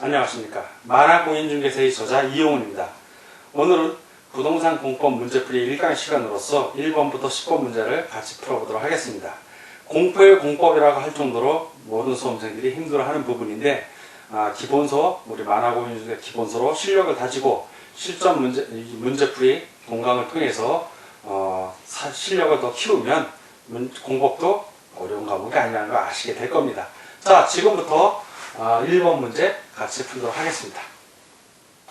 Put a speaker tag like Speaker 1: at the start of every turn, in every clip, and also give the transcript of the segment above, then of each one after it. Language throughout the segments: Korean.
Speaker 1: 안녕하십니까. 만화공인중개사의 저자 이용훈입니다. 오늘은 부동산 공법 문제풀이 1강 시간으로서 1번부터 10번 문제를 같이 풀어보도록 하겠습니다. 공포의 공법이라고 할 정도로 모든 수험생들이 힘들어하는 부분인데 아, 기본서, 우리 만화공인중개 기본서로 실력을 다지고 실전 문제, 이 문제풀이 동강을 통해서 어, 사- 실력을 더 키우면 문- 공법도 어려운 과목이 아니라는 걸 아시게 될 겁니다. 자, 지금부터 아, 1번 문제 같이 풀도록 하겠습니다.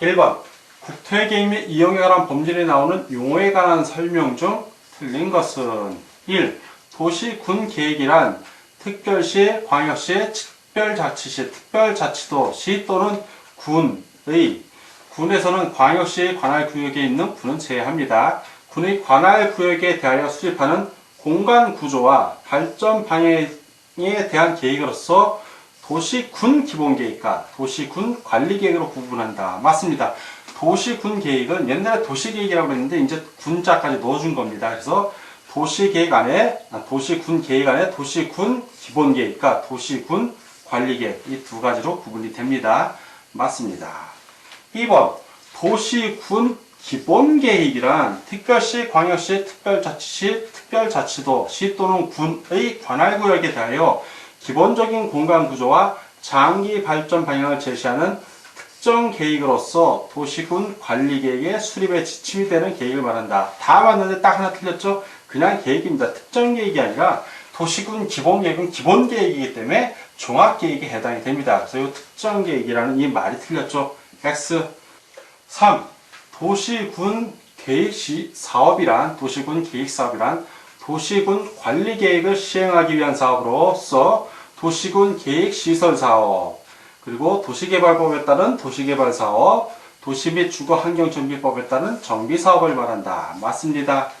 Speaker 2: 1번 국토의 및 이용에 관한 법률에 나오는 용어에 관한 설명 중 틀린 것은 1. 도시 군 계획이란 특별시, 광역시, 특별자치시, 특별자치도 시 또는 군의 군에서는 광역시 관할 구역에 있는 군은 제외합니다. 군의 관할 구역에 대하여 수립하는 공간 구조와 발전 방향에 대한 계획으로서 도시군 기본 계획과 도시군 관리 계획으로 구분한다. 맞습니다. 도시군 계획은 옛날에 도시 계획이라고 했는데 이제 군자까지 넣어준 겁니다. 그래서 도시 계획 안에 아, 도시군 계획 안에 도시군 기본 계획과 도시군 관리 계획 이 두 가지로 구분이 됩니다. 맞습니다. 2번 도시군 기본 계획이란 특별시, 광역시, 특별자치시, 특별자치도, 시 또는 군의 관할구역에 대하여 기본적인 공간 구조와 장기 발전 방향을 제시하는 특정 계획으로서 도시군 관리 계획의 수립에 지침이 되는 계획을 말한다. 다 맞는데 딱 하나 틀렸죠? 그냥 계획입니다. 특정 계획이 아니라 도시군 기본 계획은 기본 계획이기 때문에 종합 계획에 해당이 됩니다. 그래서 이 특정 계획이라는 이 말이 틀렸죠? X 3. 도시군 계획시 사업이란 도시군 계획 사업이란 도시군 관리 계획을 시행하기 위한 사업으로서 도시군 계획 시설 사업 그리고 도시개발법에 따른 도시개발 사업 도시 및 주거 환경 정비법에 따른 정비 사업을 말한다. 맞습니다.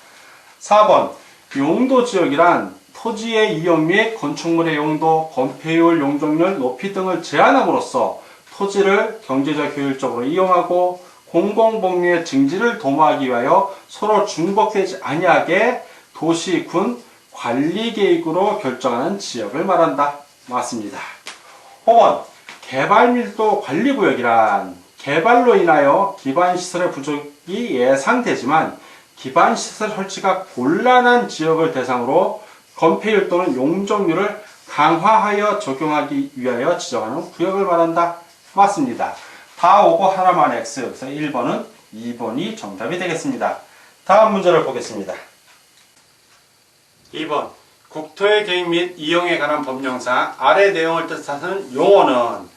Speaker 2: 4번 용도 지역이란 토지의 이용 및 건축물의 용도, 건폐율, 용적률, 높이 등을 제한함으로써 토지를 경제적 효율적으로 이용하고 공공복리의 증지를 도모하기 위하여 서로 중복되지 아니하게 도시, 군, 관리 계획으로 결정하는 지역을 말한다. 맞습니다. 5번 개발밀도 관리구역이란 개발로 인하여 기반시설의 부족이 예상되지만 기반시설 설치가 곤란한 지역을 대상으로 건폐율 또는 용적률을 강화하여 적용하기 위하여 지정하는 구역을 말한다. 맞습니다. 다 오고 하나만 X. 그래서 1번은 2번이 정답이 되겠습니다. 다음 문제를 보겠습니다.
Speaker 1: 2번 국토의 계획 및 이용에 관한 법령상 아래 내용을 뜻하는 용어는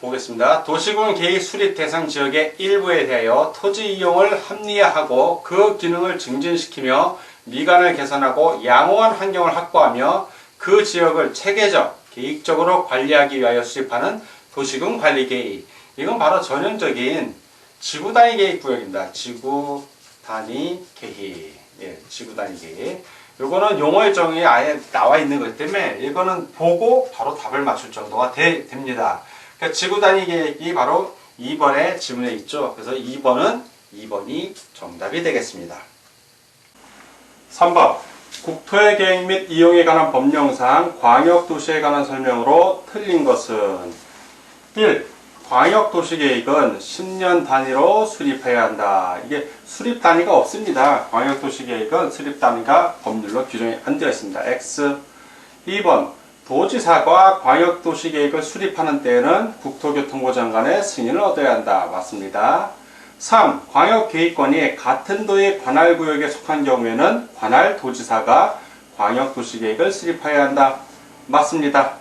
Speaker 1: 보겠습니다. 도시군 계획 수립 대상 지역의 일부에 대하여 토지 이용을 합리화하고 그 기능을 증진시키며 미관을 개선하고 양호한 환경을 확보하며 그 지역을 체계적, 계획적으로 관리하기 위하여 수립하는 도시군 관리 계획. 이건 바로 전형적인 지구 단위 계획 구역입니다. 지구 단위 계획. 예, 지구 단위 계획. 요거는 용어의 정의 아예 나와 있는 거기 때문에 이거는 보고 바로 답을 맞출 정도가 되- 됩니다. 그러니까 지구 단위 계획이 바로 2번에 지문에 있죠. 그래서 2번은 2번이 정답이 되겠습니다.
Speaker 2: 3번 국토의 계획 및 이용에 관한 법령상 광역도시에 관한 설명으로 틀린 것은 1. 광역 도시 계획은 10년 단위로 수립해야 한다. 이게 수립 단위가 없습니다. 광역 도시 계획은 수립 단위가 법률로 규정이 안 되어 있습니다. X 2번 도지사가 광역 도시 계획을 수립하는 때에는 국토교통부 장관의 승인을 얻어야 한다. 맞습니다. 3. 광역 계획권이 같은 도의 관할 구역에 속한 경우에는 관할 도지사가 광역 도시 계획을 수립해야 한다. 맞습니다.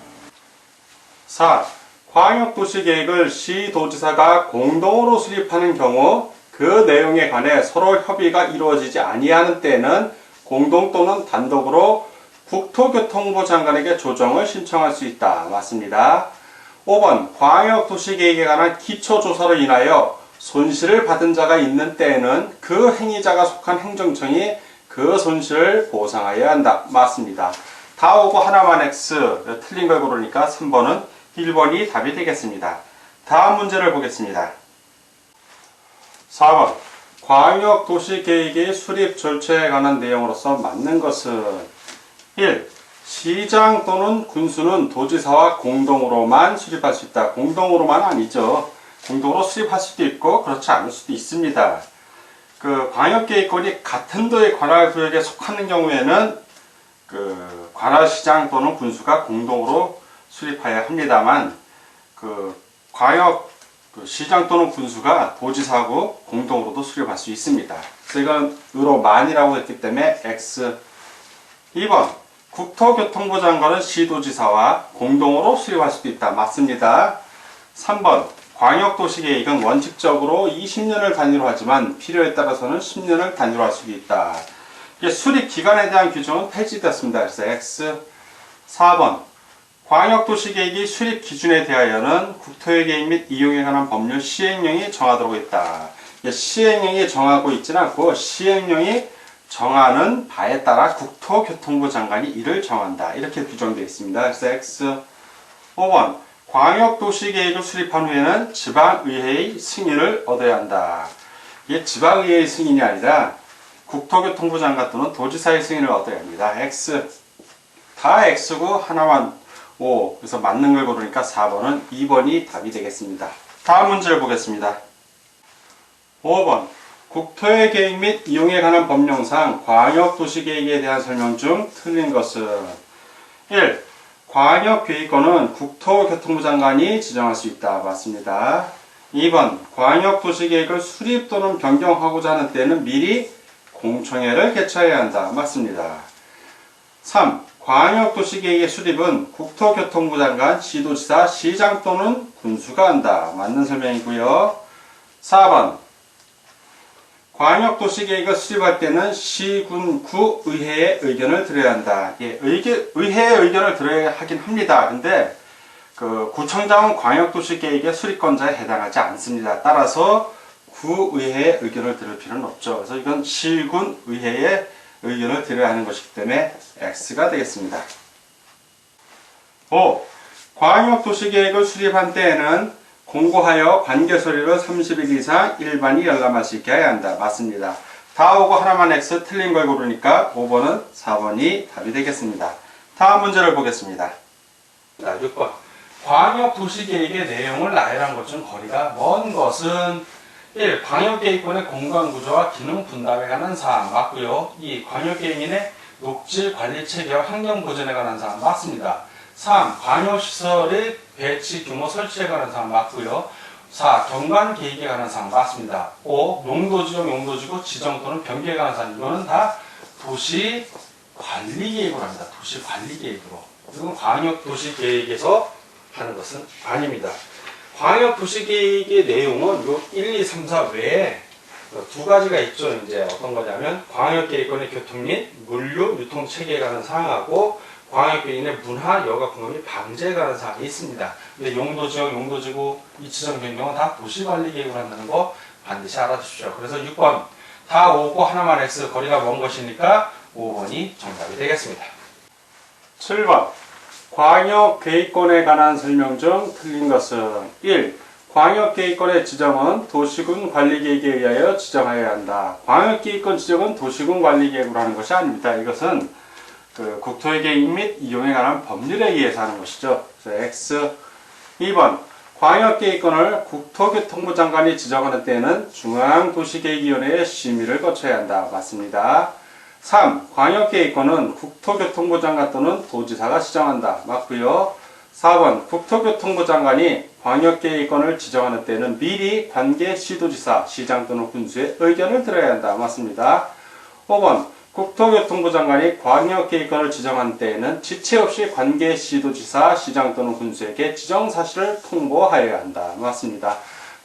Speaker 2: 4. 광역도시 계획을 시도지사가 공동으로 수립하는 경우 그 내용에 관해 서로 협의가 이루어지지 아니하는 때에는 공동 또는 단독으로 국토교통부 장관에게 조정을 신청할 수 있다. 맞습니다. 5번 광역도시계획에 관한 기초조사로 인하여 손실을 받은 자가 있는 때에는 그 행위자가 속한 행정청이 그 손실을 보상하여야 한다. 맞습니다. 다 오고 하나만 X 틀린 걸 고르니까 3번은 1번이 답이 되겠습니다. 다음 문제를 보겠습니다. 4번 광역도시계획의 수립 절차에 관한 내용으로서 맞는 것은 1. 시장 또는 군수는 도지사와 공동으로만 수립할 수 있다. 공동으로만 아니죠. 공동으로 수립할 수도 있고 그렇지 않을 수도 있습니다. 그 광역계획권이 같은 도의 관할 구역에 속하는 경우에는 그 관할 시장 또는 군수가 공동으로 수립해야 합니다만 그 광역 그 시장 또는 군수가 도지사하고 공동으로도 수립할 수 있습니다. 그래서 이건 의로 만이라고 했기 때문에 X 2번 국토교통부 장관은 시도지사와 공동으로 수립할 수도 있다. 맞습니다. 3번 광역도시계획은 원칙적으로 20년을 단위로 하지만 필요에 따라서는 10년을 단위로 할 수도 있다. 수립 기간에 대한 규정은 폐지됐습니다. 그래서 X 4번 광역도시계획이 수립 기준에 대하여는 국토의 계획 및 이용에 관한 법률 시행령이 정하도록. 이게 시행령이 정하고 있지는 않고 시행령이 정하는 바에 따라 국토교통부 장관이 이를 정한다. 이렇게 규정되어 있습니다. 그래서 X 5번 광역도시계획을 수립한 후에는 지방의회의 승인을 얻어야 한다. 이게 지방의회의 승인이 아니라 국토교통부 장관 또는 도지사의 승인을 얻어야 합니다. X 다 X고 하나만 O 그래서 맞는 걸 고르니까 4번은 2번이 답이 되겠습니다. 다음 문제를 보겠습니다. 5번 국토의 계획 및 이용에 관한 법령상 광역도시계획에 대한 설명 중 틀린 것은 1. 광역계획권은 국토교통부 장관이 지정할 수 있다. 맞습니다. 2번 광역도시계획을 수립 또는 변경하고자 하는 때는 미리 공청회를 개최해야 한다. 맞습니다. 3. 광역도시계획의 수립은 국토교통부 장관, 시도지사, 시장 또는 군수가 한다. 맞는 설명이고요. 4번 광역도시계획을 수립할 때는 시 군, 구, 의회의 의견을 들어야 한다. 예, 의게, 의회의 의견을 들어야 하긴 합니다. 근데 그 구청장은 광역도시계획의 수립권자에 해당하지 않습니다. 따라서 구의회의 의견을 들을 필요는 없죠. 그래서 이건 시군 의회의 의견을 들어야 하는 것이기 때문에 X가 되겠습니다. 5. 광역도시계획을 수립한 때에는 공고하여 관계서류를 30일 이상 일반이 열람할 수 있게 해야 한다. 맞습니다. 다 오고 하나만 X 틀린 걸 고르니까 5번은 4번이 답이 되겠습니다. 다음 문제를 보겠습니다. 자, 6번. 광역 도시계획의 내용을 나열한 것 중 거리가 먼 것은 1. 광역계획권의 공간구조와 기능 분담에 관한 사항 맞고요. 2. 광역계획인의 녹지 관리 체계와 환경 보전에 관한 사항 맞습니다. 3. 광역시설의 배치 규모 설치에 관한 사항 맞고요. 4. 경관 계획에 관한 사항 맞습니다. 5. 용도지역 용도지구 지정 또는 변경에 관한 사항 이거는 다 도시 관리 계획으로 합니다. 도시 관리 계획으로. 이건 광역 도시 계획에서 하는 것은 아닙니다. 광역 도시 계획의 내용은 요 1, 2, 3, 4 외에 두 가지가 있죠. 이제 어떤 거냐면 광역 계획권의 교통 및 물류 유통 체계에 관한 사항하고 광역계획의 문화 여가 공업 및 방제에 관한 사항이 있습니다. 근데 용도 지역, 용도 지구, 이치정 변경은 다 도시 관리 계획으로 한다는 거 반드시 알아두십시오. 그래서 6번 다 5고 하나만 X 거리가 먼 것이니까 5번이 정답이 되겠습니다. 7번 광역계획권에 관한 설명 중 틀린 것은 1. 광역계획권의 지정은 도시군 관리계획에 의하여 지정하여야 한다. 광역계획권 지정은 도시군 관리계획으로 하는 것이 아닙니다. 이것은 그 국토의 계획 및 이용에 관한 법률에 의해서 하는 것이죠. 그래서 X 2번 광역계획권을 국토교통부 장관이 지정하는 때에는 중앙도시계획위원회의 심의를 거쳐야 한다. 맞습니다. 3. 광역계획권은 국토교통부 장관 또는 도지사가 지정한다. 맞고요. 4번 국토교통부 장관이 광역계획권을 지정하는 때는 미리 관계 시도지사, 시장 또는 군수의 의견을 들어야 한다. 맞습니다. 5번 국토교통부 장관이 광역계획권을 지정한 때에는 지체 없이 관계 시도지사, 시장 또는 군수에게 지정 사실을 통보하여야 한다. 맞습니다.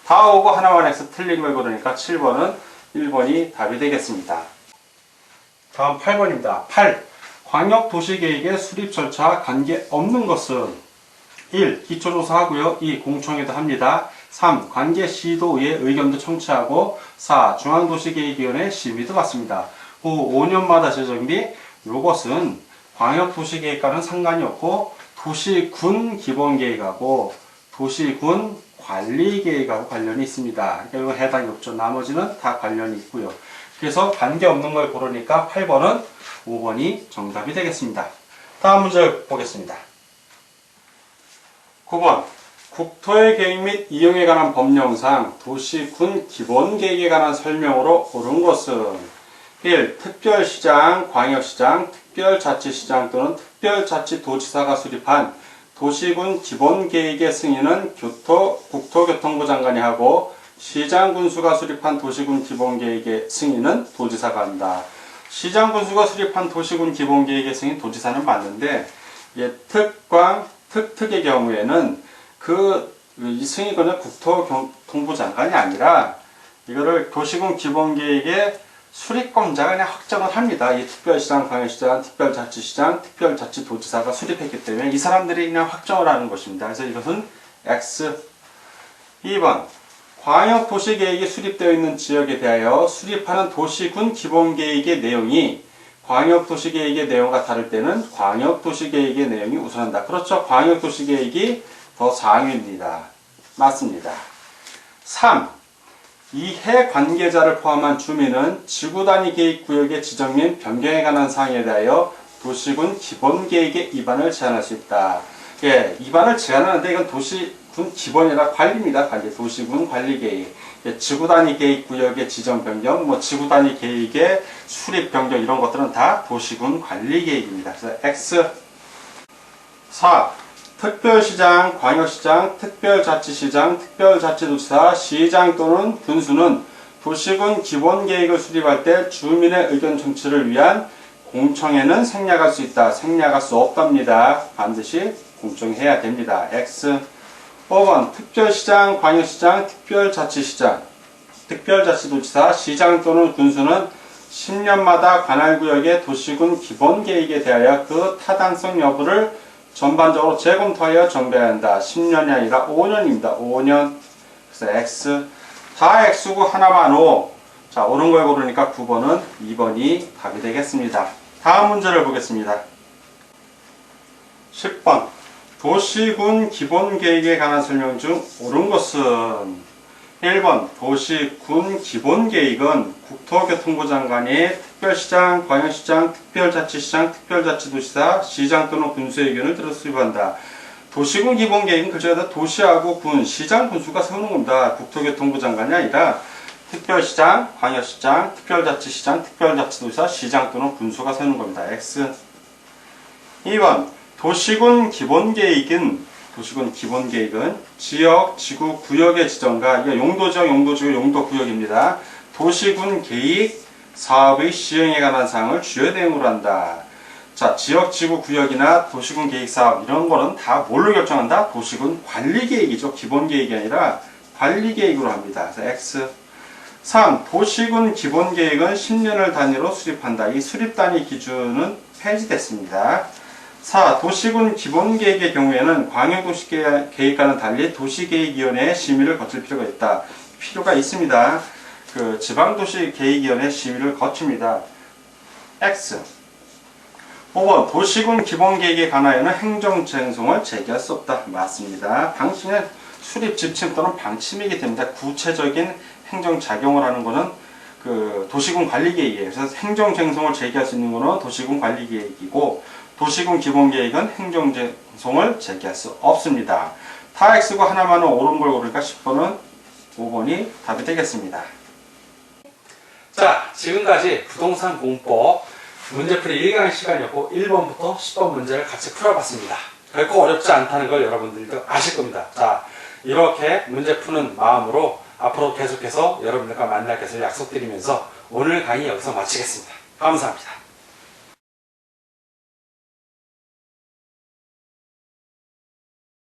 Speaker 2: 다 오고 하나만 해서 틀린 걸 고르니까 7번은 1번이 답이 되겠습니다. 다음 8번입니다. 8. 광역도시계획의 수립 절차와 관계 없는 것은 1. 기초조사하고요. 2. 공청회도 합니다. 3. 관계 시도의 의견도 청취하고 4. 중앙도시계획위원회 심의도 받습니다. 후 5년마다 제정비 요것은 광역도시계획과는 상관이 없고 도시군 기본계획하고 도시군 관리계획하고 관련이 있습니다. 그러니까 이거 해당이 없죠. 나머지는 다 관련이 있고요. 그래서 관계 없는 걸 고르니까 8번은 5번이 정답이 되겠습니다.
Speaker 1: 다음 문제 보겠습니다. 9번 국토의 계획 및 이용에 관한 법령상 도시, 군 기본 계획에 관한 설명으로 옳은 것은 1. 특별시장, 광역시장, 특별자치시장 또는 특별자치도지사가 수립한 도시군 기본 계획의 승인은 교토, 국토교통부 장관이 하고 시장 군수가 수립한 도시군 기본 계획의 승인은 도지사가 한다. 시장 군수가 수립한 도시군 기본 계획의 승인 도지사는 맞는데 예, 특광, 특특의 경우에는 그이 승인권은 국토교통부 장관이 아니라 이거를 도시군 기본 계획의 수립권자가 그냥 확정을 합니다. 이 특별시장, 광역시장, 특별자치시장, 특별자치도지사가 수립했기 때문에 이 사람들이 그냥 확정을 하는 것입니다. 그래서 이것은 X. 2번. 광역 도시계획이 수립되어 있는 지역에 대하여 수립하는 도시군 기본계획의 내용이 광역 도시계획의 내용과 다를 때는 광역 도시계획의 내용이 우선한다. 그렇죠. 광역 도시계획이 더 상위입니다. 맞습니다. 3. 이해 관계자를 포함한 주민은 지구 단위 계획 구역의 지정 및 변경에 관한 사항에 대하여 도시군 기본 계획의 위반을 제한할 수 있다. 예, 위반을 제한하는데 이건 도시 군 기본이라 관리입니다. 관리. 도시군 관리 계획. 예, 지구 단위 계획 구역의 지정 변경, 뭐 지구 단위 계획의 수립 변경 이런 것들은 다 도시군 관리 계획입니다. 그래서 X 4. 특별시장, 광역시장, 특별자치시장, 특별자치도지사, 시장 또는 군수는 도시군 기본 계획을 수립할 때 주민의 의견 청취를 위한 공청회는 생략할 수 있다. 생략할 수 없답니다. 반드시 공청해야 됩니다. X 5번 특별시장, 광역시장, 특별자치시장, 특별자치도지사, 시장 또는 군수는 10년마다 관할구역의 도시군 기본계획에 대하여 그 타당성 여부를 전반적으로 재검토하여 정비해야 한다. 10년이 아니라 5년입니다. 5년. 그래서 X. 다 X고 하나만 O. 자, 옳은 걸 고르니까 9번은 2번이 답이 되겠습니다. 다음 문제를 보겠습니다. 10번. 도시군 기본계획에 관한 설명 중 옳은 것은 1번 도시군 기본계획은 국토교통부 장관이 특별시장, 광역시장, 특별자치시장, 특별자치도시사, 시장 또는 군수의 의견을 들어 수립한다. 도시군 기본계획은 글자가 도시하고 군, 시장, 군수가 세우는 겁니다. 국토교통부 장관이 아니라 특별시장, 광역시장, 특별자치시장, 특별자치도시사, 시장 또는 군수가 세우는 겁니다. X 2번 도시군 기본 계획은 도시군 기본 계획은 지역, 지구, 구역의 지정과 이게 용도 지역, 용도 지구, 용도 구역입니다. 도시군 계획, 사업의 시행에 관한 사항을 주요 내용으로 한다. 자, 지역, 지구, 구역이나 도시군 계획 사업 이런 거는 다 뭘로 결정한다? 도시군 관리 계획이죠. 기본 계획이 아니라 관리 계획으로 합니다. 그래서 X 3. 도시군 기본 계획은 10년을 단위로 수립한다. 이 수립 단위 기준은 폐지됐습니다. 4. 도시군 기본계획의 경우에는 광역도시계획과는 달리 도시계획위원회의 심의를 거칠 필요가 있다. 필요가 있습니다. 그 지방도시계획위원회 심의를 거칩니다. X. 5번 도시군 기본계획에 관하여는 행정쟁송을 제기할 수 없다. 맞습니다. 방침은 수립 지침 또는 방침이기 때문에 구체적인 행정작용을 하는 것은 그 도시군 관리계획이에요. 그래서 행정쟁송을 제기할 수 있는 것은 도시군 관리계획이고 도시군 기본계획은 행정쟁송을 제기할 수 없습니다. 다 X고 하나만은 옳은 걸 고르니까 10번은 5번이 답이 되겠습니다.
Speaker 2: 자, 지금까지 부동산 공법 문제풀이 1강의 시간이었고 1번부터 10번 문제를 같이 풀어봤습니다. 결코 어렵지 않다는 걸 여러분들도 아실 겁니다. 자, 이렇게 문제 푸는 마음으로 앞으로 계속해서 여러분들과 만날 것을 약속드리면서 오늘 강의 여기서 마치겠습니다. 감사합니다.